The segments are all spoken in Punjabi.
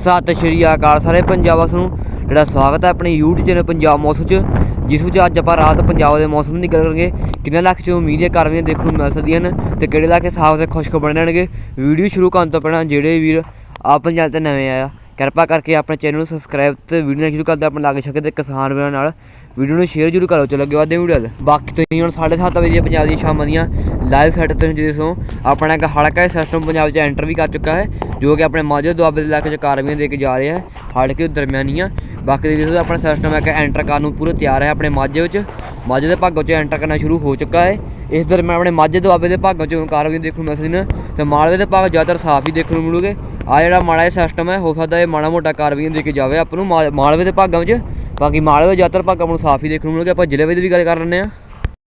ਸਤਿ ਸ਼੍ਰੀ ਅਕਾਲ ਸਾਰੇ ਪੰਜਾਬਸ ਨੂੰ। ਜਿਹੜਾ ਸਵਾਗਤ ਹੈ ਆਪਣੇ YouTube ਚੈਨਲ ਪੰਜਾਬ ਮੌਸਮ ਚ, ਜਿਸ ਵਿੱਚ ਅੱਜ ਆਪਾਂ ਰਾਤ ਪੰਜਾਬ ਦੇ ਮੌਸਮ ਦੀ ਗੱਲ ਕਰਾਂਗੇ। ਕਿੰਨੇ ਲੱਖ ਚ ਉਮੀਦ ਕਰਵੀਆਂ ਦੇਖਣ ਨੂੰ ਮਿਲ ਸਕਦੀਆਂ ਨੇ ਤੇ ਕਿਹੜੇ ਲੱਖ ਸਾਫ਼ ਤੇ ਖੁਸ਼ਕ ਬਣ ਰਹਿਣਗੇ। ਵੀਡੀਓ ਸ਼ੁਰੂ ਕਰਨ ਤੋਂ ਪਹਿਲਾਂ ਜਿਹੜੇ ਵੀਰ ਆਪਣੇ ਚੈਨਲ ਤੇ ਨਵੇਂ ਆਇਆ ਕਿਰਪਾ ਕਰਕੇ ਆਪਣੇ ਚੈਨਲ ਨੂੰ ਸਬਸਕ੍ਰਾਈਬ ਤੇ ਵੀਡੀਓ ਨਾਲ ਸ਼ੁਰੂ ਕਰਦੇ ਆਪਣੇ ਲਾਗੇ ਛਕੇ ਤੇ ਕਿਸਾਨ ਵੀਰਾਂ ਨਾਲ ਵੀਡੀਓ ਨੂੰ ਸ਼ੇਅਰ ਜ਼ਰੂਰ ਕਰੋ। ਚਲੋ ਅੱਗੇ ਵਧਦੇ ਹਾਂ ਵੀਡੀਓ ਵੱਲ। ਬਾਕੀ ਤੁਸੀਂ ਹੁਣ 7:30 ਵਜੇ ਪੰਜਾਬ ਦੀਆਂ ਸ਼ਾਮਾਂ ਦੀਆਂ ਲਾਈਵ ਸੈਟ ਤੁਸੀਂ ਜਿਸੋਂ ਆਪਣਾ ਇੱਕ ਹਲਕਾ ਸਿਸਟਮ ਪੰਜਾਬ 'ਚ ਐਂਟਰ ਵੀ ਕਰ ਚੁੱਕਾ ਹੈ, ਜੋ ਕਿ ਆਪਣੇ ਮਾਝੇ ਦੁਆਬੇ ਦੇ ਇਲਾਕੇ 'ਚ ਕਾਰਵਾਈਆਂ ਦੇ ਕੇ ਜਾ ਰਿਹਾ ਹੈ। ਹਲਕੇ ਦਰਮਿਆਨੀਆਂ ਬਾਕੀ ਜਿਸ ਆਪਣਾ ਸਿਸਟਮ ਹੈ ਕਿ ਐਂਟਰ ਕਰਨ ਨੂੰ ਪੂਰਾ ਤਿਆਰ ਹੈ ਆਪਣੇ ਮਾਝੇ ਵਿੱਚ। ਮਾਝੇ ਦੇ ਭਾਗਾਂ 'ਚ ਐਂਟਰ ਕਰਨਾ ਸ਼ੁਰੂ ਹੋ ਚੁੱਕਾ ਹੈ। ਇਸ ਦਰਮਿਆਨ ਆਪਣੇ ਮਾਝੇ ਦੁਆਬੇ ਦੇ ਭਾਗਾਂ 'ਚ ਕਾਰਵਾਈਆਂ ਦੇਖਣ ਨੂੰ ਮਿਲ ਸਕਦੀਆਂ ਤੇ ਮਾਲਵੇ ਦੇ ਭਾਗ ਜ਼ਿਆਦਾਤਰ ਸਾਫ਼ ਹੀ ਦੇਖਣ ਨੂੰ ਮਿਲੂਗੇ। ਆ ਜਿਹੜਾ ਮਾੜਾ ਜਿਹਾ ਸਿਸਟਮ ਹੈ, ਹੋ ਸਕਦਾ ਇਹ ਮਾੜਾ ਮੋਟਾ ਕਾਰਵਾਈਆਂ ਦੇ ਕੇ ਜਾਵੇ, ਆਪਾਂ ਨੂੰ ਮਾ- ਮਾਲਵੇ ਦੇ ਭਾਗਾਂ ਵਿੱਚ। ਬਾਕੀ ਮਾਲਵੇ ਜ਼ਿਆਦਾਤਰ ਭਾਗਾਂ ਨੂੰ ਸਾਫ਼ ਹੀ ਦੇਖਣ ਨੂੰ ਮਿਲੂਗਾ ਆਪਾਂ ਜ਼ਿਲ੍ਹੇ ਦੀ ਵੀ ਗੱਲ ਕਰ ਲੈਂਦੇ ਹਾਂ।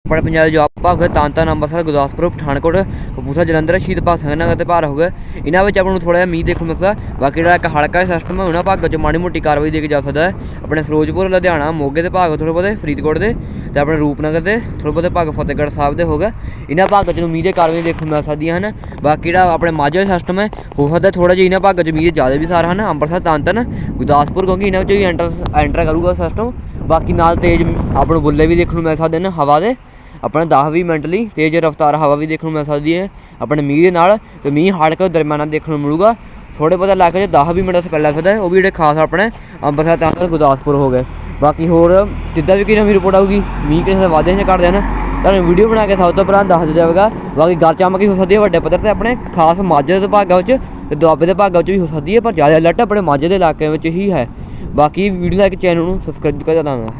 ਆਪਣੇ ਪੰਜਾਬ ਦੇ ਜਵਾਬ ਭਾਗ ਹੋਏ ਤਾਂਤਾ ਅੰਮ੍ਰਿਤਸਰ, ਗੁਰਦਾਸਪੁਰ, ਪਠਾਨਕੋਟ, ਕਪੂਰਥਲਾ, ਜਲੰਧਰ ਸ਼ਹੀਦ ਭਗਤ ਸਿੰਘ ਨਗਰ ਤੇ ਭਾਰ ਹੋ ਗਏ। ਇਹਨਾਂ ਵਿੱਚ ਆਪਾਂ ਨੂੰ ਥੋੜਾ ਜਿਹਾ ਮੀਂਹ ਦੇਖਣ ਨੂੰ ਮਿਲਦਾ। ਬਾਕੀ ਜਿਹੜਾ ਇੱਕ ਹਲਕਾ ਸਿਸਟਮ ਹੈ, ਉਹਨਾਂ ਭਾਗਾਂ 'ਚ ਮਾੜੀ ਮੋਟੀ ਕਾਰਵਾਈ ਦੇ ਕੇ ਜਾ ਸਕਦਾ ਹੈ। ਆਪਣੇ ਫਿਰੋਜ਼ਪੁਰ, ਲੁਧਿਆਣਾ, ਮੋਗੇ ਦੇ ਭਾਗ ਥੋੜੇ ਬਹੁਤੇ, ਫਰੀਦਕੋਟ ਦੇ ਤੇ ਆਪਣੇ ਰੂਪਨਗਰ ਦੇ ਥੋੜੇ ਬਹੁਤੇ ਭਾਗ ਫਤਿਹਗੜ੍ਹ ਸਾਹਿਬ ਦੇ ਹੋ ਗਏ। ਇਹਨਾਂ ਭਾਗਾਂ 'ਚ ਨੂੰ ਮੀਂਹ ਦੇ ਕਾਰਵਾਈ ਦੇਖਣ ਨੂੰ ਮਿਲ ਸਕਦੀਆਂ ਹਨ। ਬਾਕੀ ਜਿਹੜਾ ਆਪਣੇ ਮਾਝਾ ਸਿਸਟਮ ਹੈ, ਹੋ ਸਕਦਾ ਥੋੜਾ ਜਿਹਾ ਇਹਨਾਂ ਭਾਗਾਂ 'ਚ ਮੀਂਹ ਜ਼ਿਆਦਾ ਵੀ ਸਾਰ ਹਨ। ਅੰਮ੍ਰਿਤਸਰ ਤਾਂਤਨ ਗੁਰਦਾਸਪੁਰ, ਕਿਉਂਕਿ ਇਹਨਾਂ ਵਿੱਚ ਵੀ ਐਂਟਰ ਐਂਟਰ ਕਰੂਗਾ ਸਿਸਟਮ ਬਾਕੀ ਨਾਲ ਤੇਜ਼ ਆਪਾਂ ਨੂੰ ਬੁੱਲੇ ਵੀ ਦੇਖਣ ਨੂੰ ਮਿਲ ਸਕਦੇ ਨੇ ਹਵਾ ਦੇ। ਆਪਣੇ 10 20 ਮਿੰਟ ਲਈ ਤੇਜ਼ ਰਫ਼ਤਾਰ ਹਵਾ ਵੀ ਦੇਖਣ ਨੂੰ ਮਿਲ ਸਕਦੀ ਹੈ, ਆਪਣੇ ਮੀਂਹ ਦੇ ਨਾਲ ਤੇ ਮੀਂਹ ਹੜ ਕੇ ਦਰਮਿਆਨਾ ਦੇਖਣ ਨੂੰ ਮਿਲੂਗਾ। ਥੋੜੇ ਬਹੁਤੇ ਇਲਾਕੇ 'ਚ 10 20 ਮਿੰਟ ਸਪੈਲ ਲੱਗ ਸਕਦਾ ਉਹ ਵੀ ਜਿਹੜੇ ਖਾਸ ਆਪਣੇ ਅੰਮ੍ਰਿਤਸਰ ਤਾਂ ਗੁਰਦਾਸਪੁਰ ਹੋ ਗਏ। ਬਾਕੀ ਹੋਰ ਜਿੱਦਾਂ ਵੀ ਕੋਈ ਨਵੀਂ ਰਿਪੋਰਟ ਆਊਗੀ, ਮੀਂਹ ਕਿਸੇ ਵਾਧੇ ਜਾਂ ਘਟਦੇ ਦੇਣਾ ਤੁਹਾਨੂੰ ਵੀਡੀਓ ਬਣਾ ਕੇ ਸਭ ਤੋਂ ਪਹਿਲਾਂ ਦੱਸ ਦਿੱਤਾ ਜਾਵੇਗਾ। ਬਾਕੀ ਗੱਲ ਚਮਕੀ ਹੋ ਸਕਦੀ ਹੈ, ਵੱਡੇ ਪੱਧਰ ਤੇ ਆਪਣੇ ਖਾਸ ਮਾਝੇ ਦੇ ਭਾਗਾਂ ਵਿੱਚ ਤੇ ਦੁਆਬੇ ਦੇ ਭਾਗਾਂ ਵਿੱਚ ਵੀ ਹੋ ਸਕਦੀ ਹੈ, ਪਰ ਜ਼ਿਆਦਾ ਅਲਰਟ ਆਪਣੇ ਮਾਝੇ ਦੇ ਇਲਾਕੇ ਵਿੱਚ ਹੀ ਹੈ। ਬਾਕੀ ਵੀਡੀਓ ਦਾ ਇੱਕ ਚੈਨਲ ਨੂੰ ਸਬਸਕ੍ਰਾਈਬ ਕਰ ਦੇਣਾ।